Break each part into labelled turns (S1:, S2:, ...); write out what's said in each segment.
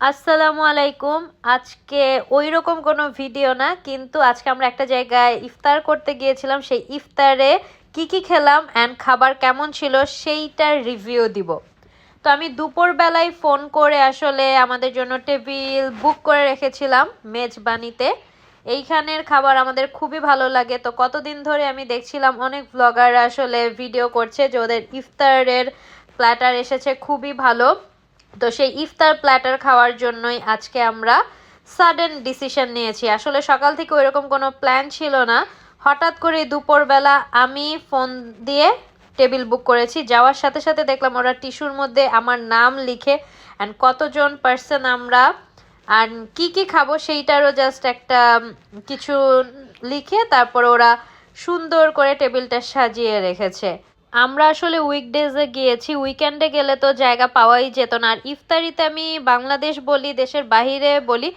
S1: আসসালামু আলাইকুম। আজকে ওই রকম কোনো ভিডিও না, কিন্তু আজকে আমরা একটা জায়গায় ইফতার করতে গিয়েছিলাম। সেই ইফতারে কি কি খেলাম অ্যান্ড খাবার কেমন ছিল সেইটার রিভিউ দিব। তো আমি দুপুরবেলায় ফোন করে আসলে আমাদের জন্য টেবিল বুক করে রেখেছিলাম মেজবানিতে। এইখানের খাবার আমাদের খুবই ভালো লাগে। তো কতদিন ধরে আমি দেখছিলাম অনেক ব্লগার আসলে ভিডিও করছে যে ওদের ইফতারের প্ল্যাটার এসেছে খুবই ভালো। তো সেই ইফতার প্ল্যাটার খাওয়ার জন্যই আজকে আমরা সাডেন ডিসিশন নিয়েছি। আসলে সকাল থেকে ওইরকম কোনো প্ল্যান ছিল না। হঠাৎ করে দুপুরবেলা আমি ফোন দিয়ে টেবিল বুক করেছি। যাওয়ার সাথে সাথে দেখলাম ওরা টিস্যুর মধ্যে আমার নাম লিখে অ্যান্ড কতজন পার্সন আমরা আর কি কি খাব সেইটারও জাস্ট একটা কিছু লিখে তারপর ওরা সুন্দর করে টেবিলটা সাজিয়ে রেখেছে। আমরা আসলে উইকডেজে গিয়েছি উইকেন্ডে গেলে তো জায়গা পাওয়াই যেত না। আর ইফতারিতে আমি বাংলাদেশ বলি, দেশের বাইরে বলি,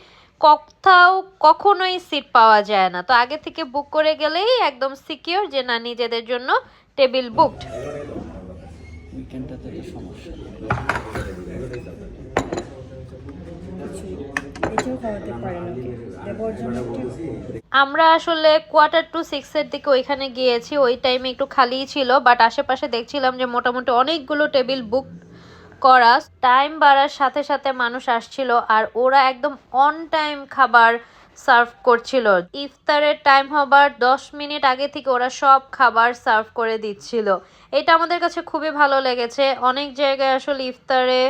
S1: কোথাও কখনোই সিট পাওয়া যায় না। তো আগে থেকে বুক করে গেলেই একদম সিকিউর যে না, নিজেদের জন্য টেবিল বুকড
S2: সমস্যা।
S1: আমরা আসলে কোয়ার্টার টু সিক্সের দিকে ওইখানে গিয়েছি, ওই টাইমে একটু খালিই ছিল বাট আশেপাশে দেখছিলাম যে মোটামুটি অনেকগুলো টেবিল বুক করা। টাইম বাড়ার সাথে সাথে মানুষ আসছিল আর ওরা একদম অন টাইম খাবার সার্ভ করছিল। ইফতারের টাইম হবার দশ মিনিট আগে থেকে ওরা সব খাবার সার্ভ করে দিচ্ছিল। এটা আমাদের কাছে খুবই ভালো লেগেছে। অনেক জায়গায় আসলে ইফতারে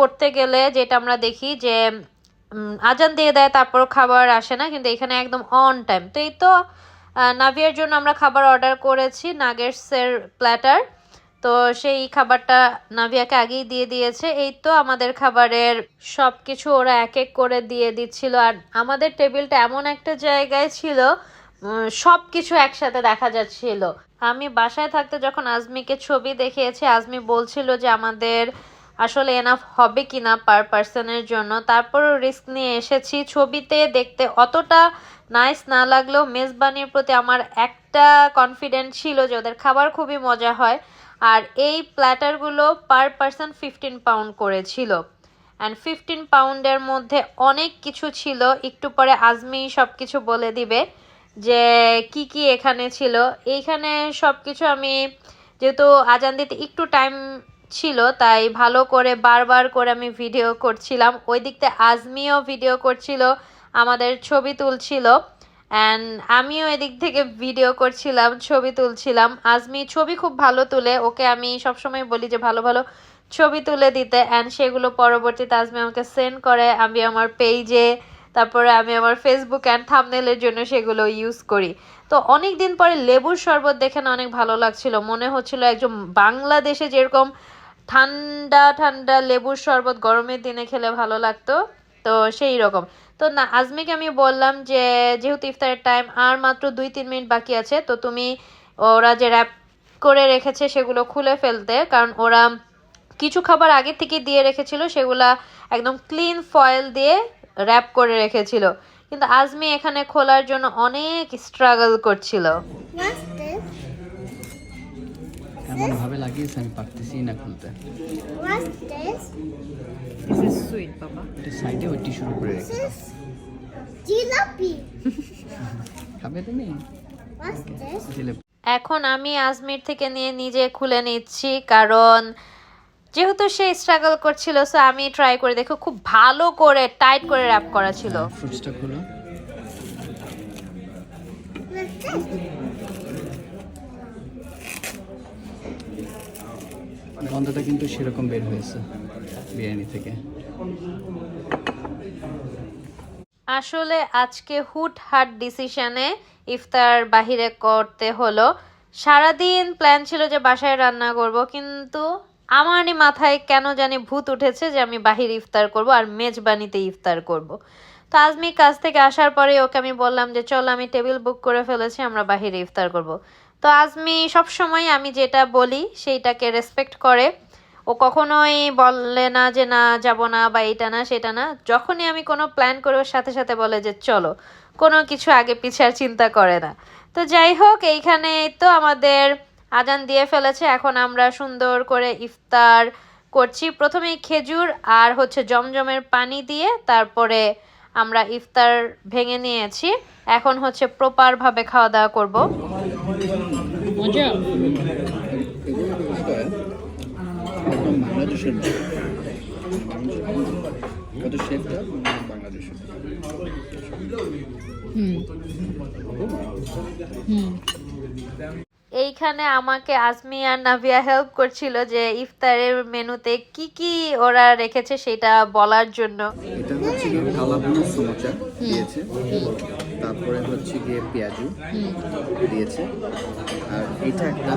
S1: করতে গেলে যেটা আমরা দেখি যে আজান দিয়ে দেয় তারপর খাবার আসে না, কিন্তু এখানে একদম অন টাইম তো এই তো নাভিয়ার জন্য আমরা খাবার অর্ডার করেছি, নাগেটসের প্ল্যাটার তো সেই খাবারটা নাভিয়াকে আগেই দিয়ে দিয়েছে। এই তো আমাদের খাবারের সব কিছু ওরা এক এক করে দিয়ে দিচ্ছিল। আর আমাদের টেবিলটা এমন একটা জায়গায় ছিল সব কিছু একসাথে দেখা যাচ্ছিল। আমি বাসায় থাকতে যখন আজমিকে ছবি দেখিয়েছি, আজমি বলছিল যে আমাদের আসলে এনাফ হবে কিনা পার পার্সনের জন্য। তারপরও রিস্ক নিয়ে এসেছি। ছবিতে দেখতে অতটা নাইস না লাগলেও মেজবানির প্রতি আমার একটা কনফিডেন্ট ছিল যে ওদের খাবার খুবই মজা হয়। আর এই প্ল্যাটারগুলো পার পার্সন ফিফটিন পাউন্ড করেছিল। অ্যান্ড ফিফটিন পাউন্ডের মধ্যে অনেক কিছু ছিল। একটু পরে আজমি সব কিছু বলে দিবে যে কি কি এখানে ছিল। এইখানে সব কিছু আমি যেহেতু আজান দিতে একটু টাইম ছিল, তাই ভালো করে বারবার করে আমি ভিডিও করছিলাম। ওই দিক থেকে আজমিও ভিডিও করছিল, আমাদের ছবি তুলছিল। অ্যান্ড আমিও এদিক থেকে ভিডিও করছিলাম, ছবি তুলছিলাম। আজমি ছবি খুব ভালো তুলে, ওকে আমি সবসময় বলি যে ভালো ভালো ছবি তুলে দিতে। অ্যান্ড সেগুলো পরবর্তীতে আজমি আমাকে সেন্ড করে, আমি আমার পেজে তারপরে আমি আমার ফেসবুক অ্যান্ড থামনেলের জন্য সেগুলো ইউজ করি। তো অনেক দিন পরে লেবুর শরবত দেখে না অনেক ভালো লাগছিল। মনে হচ্ছিল একজন বাংলাদেশে যেরকম ঠান্ডা ঠান্ডা লেবুর শরবত গরমের দিনে খেলে ভালো লাগতো। তো সেই রকম। তো না, আজমিকে আমি বললাম যে, যেহেতু ইফতারের টাইম আর মাত্র দুই, তিন মিনিট বাকি আছে, তো তুমি ওরা যে র্যাপ করে রেখেছে সেগুলো খুলে ফেলতে, কারণ ওরা কিছু খাবার আগে থেকে দিয়ে রেখেছিল, সেগুলা একদম ক্লিন ফয়েল দিয়ে র্যাপ করে রেখেছিল। কিন্তু আজমি এখানে খোলার জন্য অনেক স্ট্রাগল করছিল।
S3: What's
S2: এমন ভাবে লাগিয়েছে আমি পারতেছি না খুলতে।
S3: What's this?
S1: This is sweet বাবা।
S2: এটা সাইডে ওই টিস্যুর উপরে. খাবে তুমি?
S1: এখন আমি আজমির থেকে নিয়ে নিজে খুলে নিচ্ছি কারণ যেহেতু সে স্ট্রাগল করছিল সো আমি ট্রাই করে দেখো খুব ভালো করে টাইট করে র্যাপ করা ছিল।
S2: ফ্রুটসটা খুলো। গন্ধটা কিন্তু সেরকম বের হয়েছে বিরিয়ানি থেকে।
S1: আসলে আজকে হুট হাট ডিসিশনে ইফতার বাহিরে করতে হলো। সারাদিন প্ল্যান ছিল যে বাসায় রান্না করব, কিন্তু আমারই মাথায় কেন জানি ভূত উঠেছে যে আমি বাহির ইফতার করব আর মেজবানিতে ইফতার করব। তো আজমি কাজ থেকে আসার পরে ওকে আমি বললাম যে, চল, আমি টেবিল বুক করে ফেলেছি, আমরা বাহিরে ইফতার করব। তো আজমি সব সময় আমি যেটা বলি সেইটাকে রেসপেক্ট করে। ও কখনোই বলে না যে না, যাব না বা এটা না, সেটা না। যখনই আমি কোনো প্ল্যান করে, ওর সাথে সাথে বলে যে চলো। কোনো কিছু আগে পিছে আর চিন্তা করে না। তো যাই হোক এইখানে তো আমাদের আজান দিয়ে ফেলেছে। এখন আমরা সুন্দর করে ইফতার করছি। প্রথমে খেজুর আর হচ্ছে জমজমের পানি দিয়ে তারপরে আমরা ইফতার ভেঙে নিয়েছি। এখন হচ্ছে প্রপারভাবে খাওয়া দাওয়া করব।
S2: 뭐죠? 이거
S3: 이거요? 좀 많아주시면 그것도 셰프야? 많아주시면 음. 음. 음.
S1: এইখানে আমাকে আজমি আর নাভিয়া হেল্প করছিল যে ইফতারের মেনুতে কি কি ওরা রেখেছে সেটা বলার জন্য।
S2: এটা হচ্ছে গিয়ে কালাভুনা সমোচা দিয়েছে। তারপরে হচ্ছে গিয়ে পেঁয়াজু দিয়েছে। আর এটা একটা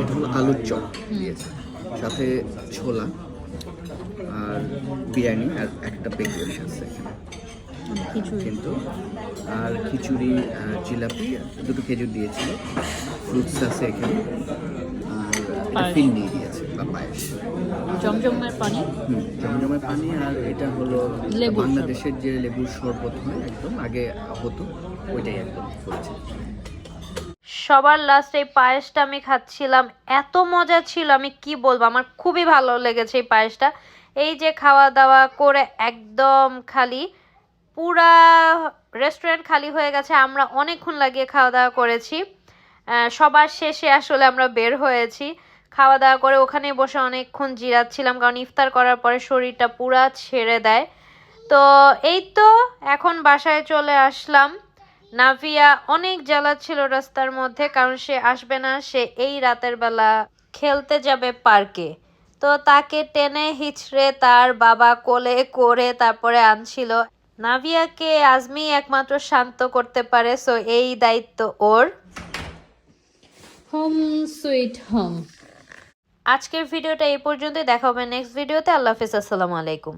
S2: এটা হলো আলুর চপ দিয়েছে। সাথে ছোলা আর বিরিয়ানি আর একটা বেগুনি আছে।
S3: খিচুড়ি
S2: কিন্তু আর খিচুড়ি আর জিলাপি দুটো খেজুর দিয়েছিল। ফ্রুটস আছে এখানে। আর
S3: পায়েস।
S2: দিয়েছে বা পায়েস।
S3: জমজমের পানি?
S2: জমজমের পানি আর এটা হলো বাংলাদেশের যে লেবুর শরবত হয় একদম আগে হতো ওইটাই একদম করেছে।
S1: সবার লাস্টে এই পায়েসটা আমি খাচ্ছিলাম। এত মজা ছিল আমি কি বলব? আমার খুবই ভালো লেগেছে এই পায়েসটা। এই যে খাওয়া দাওয়া করে একদম খালি পুরা রেস্টুরেন্ট খালি হয়ে গেছে, আমরা অনেকক্ষণ লাগিয়ে খাওয়া দাওয়া করেছি সবার শেষে আসলে আমরা বের হয়েছি। খাওয়া দাওয়া করে ওখানে বসে অনেকক্ষণ জিরাচ্ছিলাম, কারণ ইফতার করার পরে শরীরটা পুরা ছেড়ে দেয়। তো এই তো, এখন বাসায় চলে আসলাম। নাভিয়া অনেক জ্বালাচ্ছিল রাস্তার মধ্যে, কারণ সে আসবে না, সে এই রাতের বেলা খেলতে যাবে পার্কে। তো তাকে টেনে হিচড়ে তার বাবা কোলে করে তারপরে আনছিল। নাভিয়াকে আজমি একমাত্র শান্ত করতে পারে সো এই দায়িত্ব ওর।
S3: Home sweet home.
S1: আজকের ভিডিওটা এই পর্যন্তই দেখা হবে নেক্সট ভিডিওতে। আল্লাহ হাফিজ আসসালামু আলাইকুম।